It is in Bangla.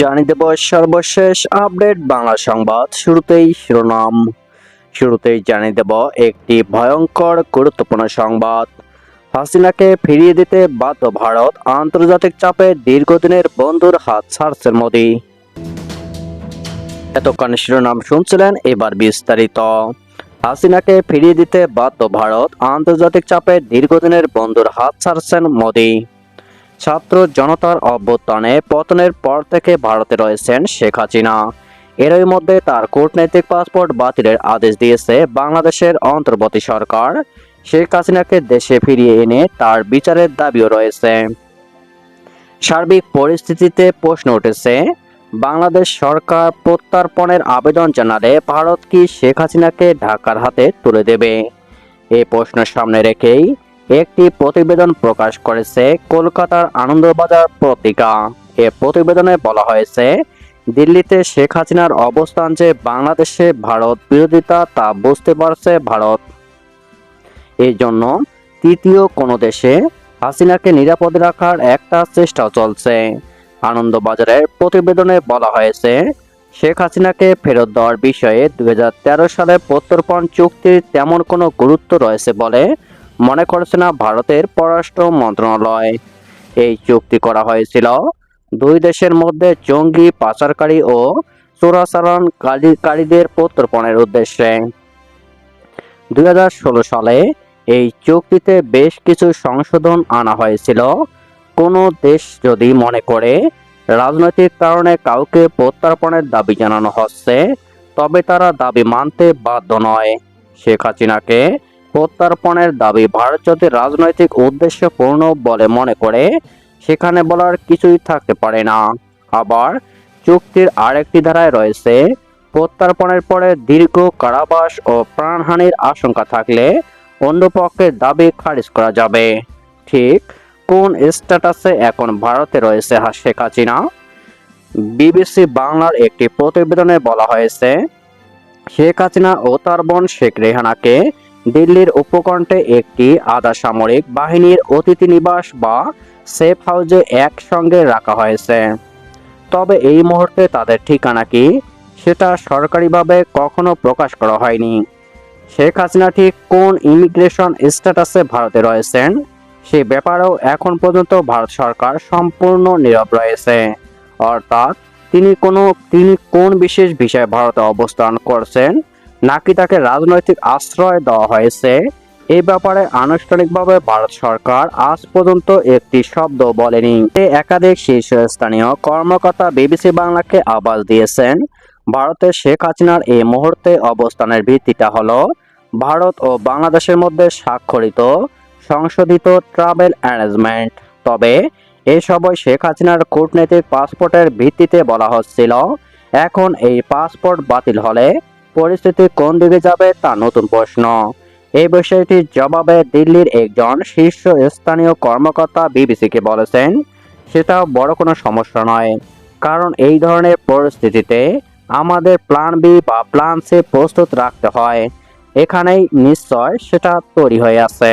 জানিয়ে দেব সর্বশেষ আপডেট বাংলা সংবাদ। শুরুতেই শিরোনাম। শুরুতেই জানিয়ে দেব একটি ভয়ঙ্কর গুরুত্বপূর্ণ সংবাদ। হাসিনাকে ফিরিয়ে দিতে বাধ্য ভারত, আন্তর্জাতিক চাপে দীর্ঘদিনের বন্ধুর হাত ছাড়ছেন মোদি। এতক্ষণ শিরোনাম শুনছিলেন এবার বিস্তারিত। হাসিনাকে ফিরিয়ে দিতে বাধ্য ভারত, আন্তর্জাতিক চাপে দীর্ঘদিনের বন্ধুর হাত ছাড়ছেন মোদি। ছাত্র জনতার অভ্যুত্থানে পতনের পর থেকে ভারতে রয়েছেন শেখ হাসিনা। এরই মধ্যে তার কূটনৈতিক পাসপোর্ট বাতিলের আদেশ দিয়েছে বাংলাদেশের অন্তর্বর্তী সরকার। শেখ হাসিনাকে দেশে ফিরিয়ে এনে তার বিচারের দাবিও রয়েছে। সার্বিক পরিস্থিতিতে প্রশ্ন উঠেছে, বাংলাদেশ সরকার প্রত্যার্পণের আবেদন জানালে ভারত কি শেখ হাসিনাকে ঢাকার হাতে তুলে দেবে? এ প্রশ্ন সামনে রেখেই একটি প্রতিবেদন প্রকাশ করেছে কলকাতার আনন্দবাজার পত্রিকা। এ প্রতিবেদনে বলা হয়েছে, দিল্লিতে শেখ হাসিনার অবস্থান যে বাংলাদেশে ভারত বিরোধিতা তা বুঝতে পারছে ভারত। এই জন্য তৃতীয় কোনো দেশে হাসিনাকে নিরাপদে রাখার একটা চেষ্টা চলছে। আনন্দবাজারের প্রতিবেদনে বলা হয়েছে, শেখ হাসিনাকে ফেরত দেওয়ার বিষয়ে দু হাজার তেরো সালে প্রত্যর্পণ চুক্তির তেমন কোনো গুরুত্ব রয়েছে বলে মনে করছে না ভারতের পররাষ্ট্র মন্ত্রণালয়। এই চুক্তি করা হয়েছিল। দুই দেশের মধ্যে জঙ্গি পাচারকারী ও চোরাচালানকারীদের প্রত্যর্পণের উদ্দেশ্যে। দুই হাজার ষোলো সালে এই চুক্তিতে বেশ কিছু সংশোধন আনা হয়েছিল। কোনো দেশ যদি মনে করে রাজনৈতিক কারণে কাউকে প্রত্যর্পণের দাবি জানানো হচ্ছে, তবে তারা দাবি মানতে বাধ্য নয়। শেখ হাসিনাকে প্রত্যর্পণের দাবি ভারত যদি রাজনৈতিক উদ্দেশ্যপূর্ণ বলে মনে করে, সেখানে বলার কিছুই থাকতে পারে না। আবার চুক্তির আরেকটি ধারায় রয়েছে, প্রত্যর্পণের পরে দীর্ঘ কারাবাস ও প্রাণহানির আশঙ্কা থাকলে অন্য পক্ষের দাবি খারিজ করা যাবে। ঠিক কোন স্ট্যাটাসে এখন ভারতে রয়েছে শেখ হাসিনা? বিবিসি বাংলার একটি প্রতিবেদনে বলা হয়েছে, শেখ হাসিনা ও তার বোন শেখ রেহানাকে দিল্লির উপকণ্ঠে একটি আধা সামরিক বাহিনীর অতিথি নিবাস বা সেফ হাউসে একসঙ্গে রাখা হয়েছে। তবে এই মুহূর্তে তাদের ঠিকানা কি, সেটা সরকারিভাবে কখনো প্রকাশ করা হয়নি। শেখ হাসিনা ঠিক কোন ইমিগ্রেশন স্ট্যাটাসে ভারতে রয়েছেন, সে ব্যাপারেও এখন পর্যন্ত ভারত সরকার সম্পূর্ণ নীরব রয়েছে। অর্থাৎ তিনি কোনো, তিনি কোন বিশেষ বিষয়ে ভারতে অবস্থান করছেন নাকি তাকে রাজনৈতিক আশ্রয় দেওয়া হয়েছে? এই ব্যাপারে আনুষ্ঠানিকভাবে ভারত সরকার আজ পর্যন্ত একটি শব্দ বলেনি। এ একাধিক শীর্ষস্থানীয় কর্মকর্তা বিবিসি বাংলাকে আবাস দিয়েছেন। ভারতের শেখ হাসিনার এই মুহূর্তে অবস্থানের ভিত্তিটা হলো, ভারত ও বাংলাদেশের মধ্যে স্বাক্ষরিত সংশোধিত ট্রাভেল অ্যারেঞ্জমেন্ট। তবে এই সবই শেখ হাসিনার কূটনৈতিক পাসপোর্টের ভিত্তিতে বলা হচ্ছিল, এখন এই পাসপোর্ট বাতিল হলে পরিস্থিতি কোন দিকে যাবে তা নতুন প্রশ্ন। এই বিষয়টির জবাবে দিল্লির একজন শীর্ষ স্থানীয় কর্মকর্তা বিবিসিকে বলেছেন সেটা বড় কোনো সমস্যা নয়, কারণ এই ধরনের পরিস্থিতিতে আমাদের প্ল্যান বি বা প্ল্যান সি প্রস্তুত রাখতে হয়। এখানেই নিশ্চয় সেটা তৈরি হয়ে আছে।